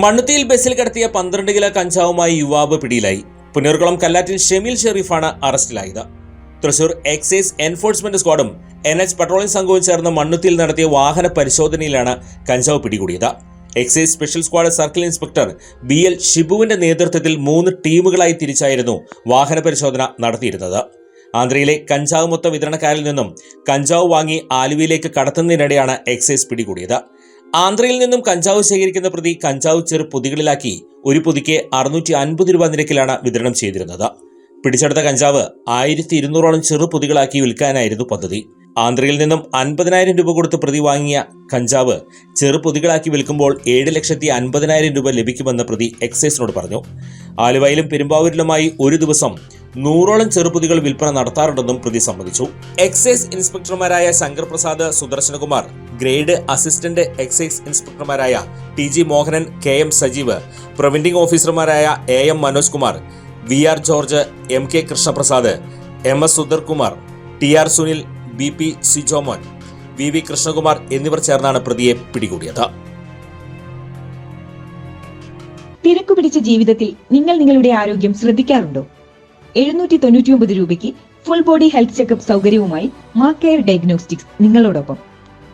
മണ്ണുത്തിയിൽ ബസ്സിൽ കടത്തിയ പന്ത്രണ്ട് കിലോ കഞ്ചാവുമായി യുവാവ് പിടിയിലായി. പുന്നൂർകുളം കല്ലാറ്റിൽ ഷെമീൽ ഷെറീഫാണ് അറസ്റ്റിലായത്. തൃശൂർ എക്സൈസ് എൻഫോഴ്സ്മെന്റ് സ്ക്വാഡും എൻ എച്ച് പട്രോളിംഗ് സംഘവും ചേർന്ന് മണ്ണുത്തിയിൽ നടത്തിയ വാഹന പരിശോധനയിലാണ് കഞ്ചാവ് പിടികൂടിയത്. Excise special squad circle inspector B L ഷിബുവിന്റെ നേതൃത്വത്തിൽ മൂന്ന് ടീമുകളായി തിരിച്ചായിരുന്നു വാഹന പരിശോധന നടത്തിയിരുന്നത്. ആന്ധ്രയിലെ കഞ്ചാവ് മൊത്ത വിതരണക്കാരിൽ നിന്നും കഞ്ചാവ് വാങ്ങി ആലുവയിലേക്ക് കടത്തുന്നതിനിടെയാണ് എക്സൈസ് പിടികൂടിയത്. ആന്ധ്രയിൽ നിന്നും കഞ്ചാവ് ശേഖരിക്കുന്ന പ്രതി കഞ്ചാവ് ചെറു പൊതികളിലാക്കി ഒരു പൊതിക്ക് അറുന്നൂറ്റി അൻപത് രൂപ നിരക്കിലാണ് വിതരണം ചെയ്തിരുന്നത്. പിടിച്ചെടുത്ത കഞ്ചാവ് ആയിരത്തി ഇരുന്നൂറോളം ചെറു പൊതികളാക്കി വിൽക്കാനായിരുന്നു പദ്ധതി. ആന്ധ്രയിൽ നിന്നും അൻപതിനായിരം രൂപ കൊടുത്ത് പ്രതി വാങ്ങിയ കഞ്ചാവ് ചെറു പൊതികളാക്കി വിൽക്കുമ്പോൾ ഏഴ് ലക്ഷത്തി അൻപതിനായിരം രൂപ ലഭിക്കുമെന്ന് പ്രതി എക്സൈസിനോട് പറഞ്ഞു. ആലുവയിലും പെരുമ്പാവൂരിലുമായി ഒരു ദിവസം നൂറോളം ചെറുപൊതികൾ വിൽപ്പന നടത്താറുണ്ടെന്നും പ്രതി സമ്മതിച്ചു. Excise ഇൻസ്പെക്ടർമാരായ Shankar Prasad Sudarshanakumar grade assistant excise ഇൻസ്പെക്ടർമാരായ T G Mohanan K M Sajeev preventing ഓഫീസർമാരായ A M Manoj Kumar V R George M K Krishnaprasad M S Sudharkumar T R Sunil B P Sijomon V V Krishnakumar എന്നിവർ ചേർന്നാണ് പ്രതിയെ പിടികൂടിയത്. തിരക്കുപിടിച്ച ജീവിതത്തിൽ നിങ്ങൾ നിങ്ങളുടെ ആരോഗ്യം ശ്രദ്ധിക്കാറുണ്ടോ? എഴുന്നൂറ്റി തൊണ്ണൂറ്റിയൊമ്പത് രൂപയ്ക്ക് ഫുൾ ബോഡി ഹെൽത്ത് ചെക്കപ്പ് സൗകര്യവുമായി മാ കെയർ ഡയഗ്നോസ്റ്റിക്സ് നിങ്ങളോടൊപ്പം.